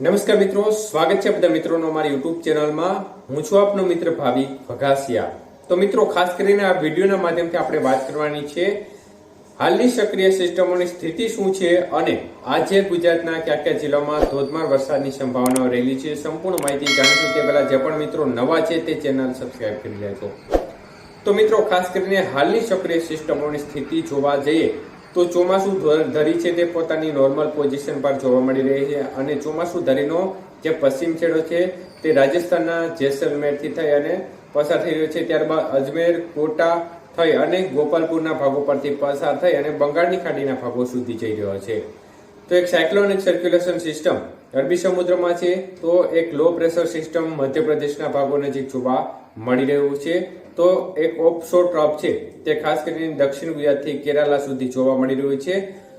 નમસ્કાર મિત્રો, સ્વાગત છે બધા મિત્રોનો અમારી યુટ્યુબ ચેનલમાં. હું છું આપનો મિત્ર ભાવિક ભગાસિયા. તો મિત્રો, ખાસ કરીને આ વિડીયોના માધ્યમથી આપણે વાત કરવાની છે હાલની સક્રિય સિસ્ટમોની સ્થિતિ શું છે અને આજે ગુજરાતના કયા કયા જિલ્લામાં ધોધમાર વરસાદની સંભાવનાઓ રહેલી છે, સંપૂર્ણ માહિતી જાણીશું. તે પહેલા જે પણ મિત્રો નવા છે તે ચેનલ સબસ્ક્રાઇબ કરી લેજો. તો મિત્રો, ખાસ કરીને હાલની સક્રિય સિસ્ટમોની સ્થિતિ જોવા જઈએ તો ચોમાસું ધરી છે તે પોતાની નોર્મલ પોઝિશન પર જોવા મળી રહી છે અને ચોમાસું ધરીનો જે પશ્ચિમ છેડો છે તે રાજસ્થાનના જેસલમેરથી થઈ અને પસાર થઈ રહ્યો છે. ત્યારબાદ અજમેર, કોટા થઈ અને ગોપાલપુરના ભાગો પરથી પસાર થઈ અને બંગાળની ખાડીના ભાગો સુધી જઈ રહ્યો છે. તો એક સાયક્લોનિક સર્ક્યુલેશન સિસ્ટમ અરબી સમુદ્રમાં છે. તો એક લો પ્રેશર સિસ્ટમ મધ્યપ્રદેશના ભાગો નજીક જોવા મળી રહ્યું છે. તો એક ઓફશોર ટ્રફ છે. તે ખાસ કરીને દક્ષિણ ગુજરાતથી કેરાલા સુધી જોવા મળી રહ્યું છે.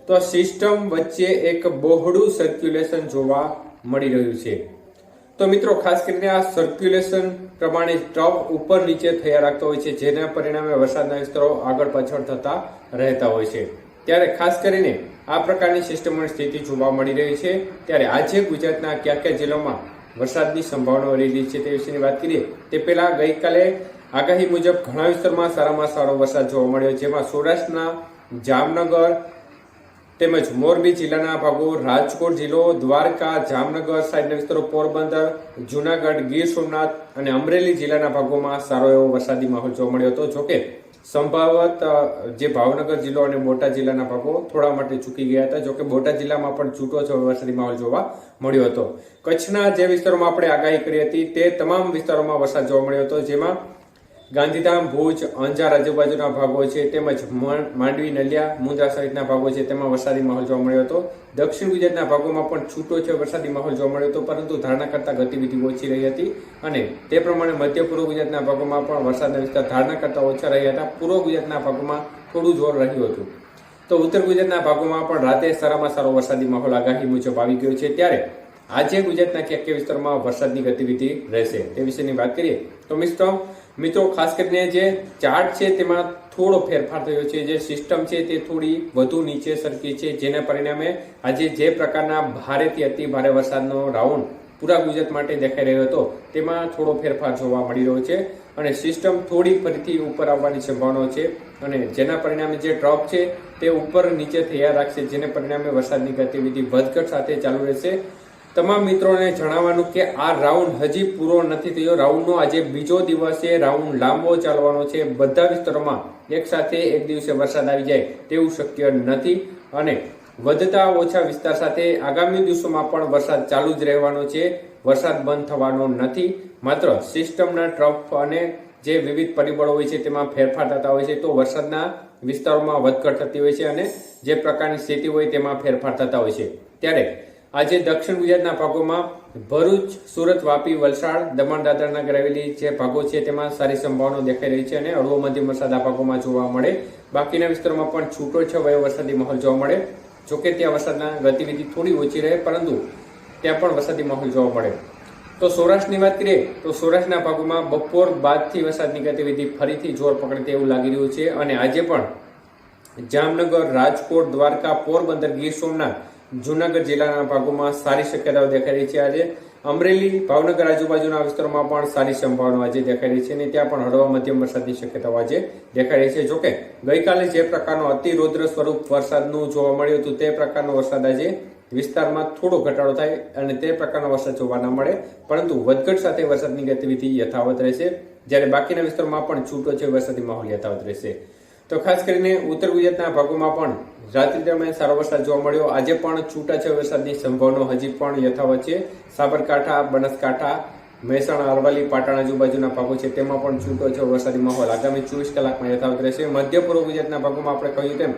તો આ સિસ્ટમ વચ્ચે એક બહોળું સર્ક્યુલેશન જોવા મળી રહ્યું છે. તો મિત્રો, ખાસ કરીને આ સર્ક્યુલેશન પ્રમાણે ટ્રફ ઉપર નીચે થયા રાખતો હોય છે, જેના પરિણામે વરસાદના વિસ્તારો આગળ પાછળ થતા રહેતા હોય છે. ત્યારે ખાસ કરીને આ પ્રકારની સિસ્ટમોની સ્થિતિ જોવા મળી રહી છે. ત્યારે આજે ગુજરાતના કયા કયા જિલ્લામાં વરસાદની સંભાવનાઓ રહેલી છે તે વિશેની વાત કરીએ. તે પહેલા ગઈકાલે આગાહી મુજબ ઘણા વિસ્તારમાં સારામાં સારો વરસાદ જોવા મળ્યો, જેમાં સૌરાષ્ટ્રના જામનગર તેમજ મોરબી જિલ્લાના ભાગો, રાજકોટ જિલ્લો, દ્વારકા, જામનગર સાઈડના વિસ્તારો, પોરબંદર, જુનાગઢ, ગીર સોમનાથ અને અમરેલી જિલ્લાના ભાગોમાં સારો એવો વરસાદી માહોલ જોવા મળ્યો હતો. જોકે સંભવત જે ભાવનગર જિલ્લો અને બોટાદ જિલ્લાના ભાગો થોડા માટે ચૂકી ગયા હતા. જોકે બોટાદ જિલ્લામાં પણ છૂટો છો વરસાદી માહોલ જોવા મળ્યો હતો. કચ્છના જે વિસ્તારોમાં આપણે આગાહી કરી હતી, તે તમામ વિસ્તારોમાં વરસાદ જોવા મળ્યો હતો, જેમાં ગાંધીધામ, ભુજ, અંજાર આજુબાજુના ભાગો છે, તેમજ માંડવી, નલિયા, મુંદ્રા સહિતના ભાગો છે, તેમાં વરસાદી માહોલ જોવા મળ્યો હતો. દક્ષિણ ગુજરાતના ભાગોમાં પણ છૂટો છે વરસાદી માહોલ જોવા મળ્યો હતો, પરંતુ ધારણા કરતા ગતિવિધિ ઓછી રહી હતી અને તે પ્રમાણે મધ્ય પૂર્વ ગુજરાતના ભાગોમાં પણ વરસાદના વિસ્તાર ધારણા કરતા ઓછા રહ્યા હતા. પૂર્વ ગુજરાતના ભાગોમાં થોડું જોર રહ્યું હતું. તો ઉત્તર ગુજરાતના ભાગોમાં પણ રાતે સારામાં સારો વરસાદી માહોલ આગાહી મુજબ આવી ગયો છે. ત્યારે આજે ગુજરાતના ક્યાં ક્યાં વિસ્તારમાં વરસાદની ગતિવિધિ રહેશે. તે વિશેની વાત કરીએ તો મિત્રો મિત્રો, ખાસ કરીને જે ચાર્ટ છે તેમાં થોડો ફેરફાર થયો છે. જે સિસ્ટમ છે તે થોડી વધુ નીચે સરકી છે, જેના પરિણામે આજે જે પ્રકારના ભારેથી અતિ ભારે વરસાદનો રાઉન્ડ પૂરા ગુજરાત માટે દેખાઈ રહ્યો હતો, તેમાં થોડો ફેરફાર જોવા મળી રહ્યો છે અને સિસ્ટમ થોડી ફરીથી ઉપર આવવાની સંભાવનાઓ છે અને જેના પરિણામે જે ડ્રોપ છે તે ઉપર નીચે થયા રાખશે, જેને પરિણામે વરસાદની ગતિવિધિ વધઘટ સાથે ચાલુ રહેશે. તમામ મિત્રોને જણાવવાનું કે આ રાઉન્ડ હજી પૂરો નથી થયો. રાઉન્ડનો આજે બીજો દિવસ છે. રાઉન્ડ લાંબો ચાલવાનો છે. બધા વિસ્તારોમાં એક સાથે એક દિવસે વરસાદ આવી જાય તેવું શક્ય નથી અને વધતા ઓછા વિસ્તાર સાથે આગામી દિવસોમાં પણ વરસાદ ચાલુ જ રહેવાનો છે. વરસાદ બંધ થવાનો નથી. માત્ર સિસ્ટમના ટ્રફ અને જે વિવિધ પરિબળો હોય છે તેમાં ફેરફાર થતા હોય છે તો વરસાદના વિસ્તારોમાં વધઘટ થતી હોય છે અને જે પ્રકારની સ્થિતિ હોય તેમાં ફેરફાર થતા હોય છે. ત્યારે આજે દક્ષિણ ગુજરાતના ભાગોમાં ભરૂચ, સુરત, વાપી, વલસાડ દમણ દાદરા નગર હવેલી જે ભાગો છે તેમાં સારી સંભાવનાઓ દેખાઈ રહી છે અને હળવો મધ્યમ વરસાદ આ ભાગોમાં જોવા મળે. બાકીના વિસ્તારોમાં પણ છૂટો છવાયો વરસાદી માહોલ જોવા મળે. જોકે ત્યાં વરસાદના ગતિવિધિ થોડી ઓછી રહે, પરંતુ ત્યાં પણ વરસાદી માહોલ જોવા મળે. તો સૌરાષ્ટ્રની વાત કરીએ, તો સૌરાષ્ટ્રના ભાગોમાં બપોર બાદથી વરસાદની ગતિવિધિ ફરીથી જોર પકડે તેવું લાગી રહ્યું છે. અને આજે પણ જામનગર, રાજકોટ, દ્વારકા, પોરબંદર, ગીર સોમનાથ જુનાગઢ જિલ્લાના ભાગોમાં સારી શક્યતાઓ દેખાઈ રહી છે. આજે અમરેલી, ભાવનગર આજુબાજુના વિસ્તારોમાં પણ સારી સંભાવનાઓ આજે દેખાઈ રહી છે અને ત્યાં પણ હળવા મધ્યમ વરસાદની શક્યતાઓ આજે દેખાઈ રહી છે. જોકે, ગઈકાલે જે પ્રકારનો અતિરૌદ્ર સ્વરૂપ વરસાદનું જોવા મળ્યું હતું, તે પ્રકારનો વરસાદ આજે વિસ્તારમાં થોડો ઘટાડો થાય અને તે પ્રકારનો વરસાદ જોવા ન મળે, પરંતુ વધઘટ સાથે વરસાદની ગતિવિધિ યથાવત રહેશે. જ્યારે બાકીના વિસ્તારોમાં પણ છૂટો છે વરસાદી માહોલ યથાવત રહેશે. તો ખાસ કરીને ઉત્તર ગુજરાતના ભાગોમાં પણ રાત્રિ દરમિયાન સારો વરસાદ જોવા મળ્યો. આજે પણ છૂટાછવાયા વરસાદની સંભાવના હજી પણ યથાવત છે. સાબરકાંઠા, બનાસકાંઠા, મહેસાણા, અરવલ્લી, પાટણ આજુબાજુના ભાગો છે તેમાં પણ છૂટોછવાયો વરસાદી માહોલ આગામી ચોવીસ કલાકમાં યથાવત રહેશે. મધ્ય પૂર્વ ગુજરાતના ભાગોમાં આપણે કહ્યું તેમ,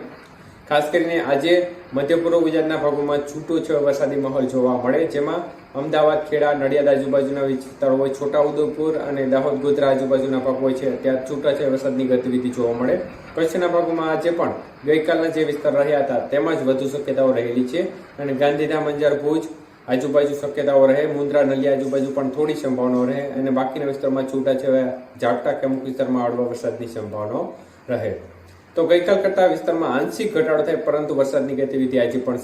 ખાસ કરીને આજે મધ્ય પૂર્વ ગુજરાતના ભાગોમાં છૂટો છે વરસાદી માહોલ જોવા મળે, જેમાં અમદાવાદ, ખેડા, નડિયાદ આજુબાજુના વિસ્તારો હોય, છોટાઉદેપુર અને દાહોદ, ગોધરા આજુબાજુના ભાગો હોય છે, ત્યાં છૂટા છે વરસાદની ગતિવિધિ જોવા મળે. કચ્છના ભાગોમાં આજે પણ ગઈકાલના જે વિસ્તાર રહ્યા હતા, તેમાં જ વધુ શક્યતાઓ રહેલી છે અને ગાંધીધામ, અંજાર, ભુજ આજુબાજુ શક્યતાઓ રહે. મુન્દ્રા, નલિયા આજુબાજુ પણ થોડી સંભાવનાઓ રહે અને બાકીના વિસ્તારમાં છૂટાછવાયા ઝાપટા કે અમુક વિસ્તારમાં હળવા વરસાદની સંભાવનાઓ રહે. તો ગઈકાલ કરતા વિસ્તારમાં આંશિક ઘટાડો થાય, પરંતુ વરસાદની ગતિવિધિ આજે પણ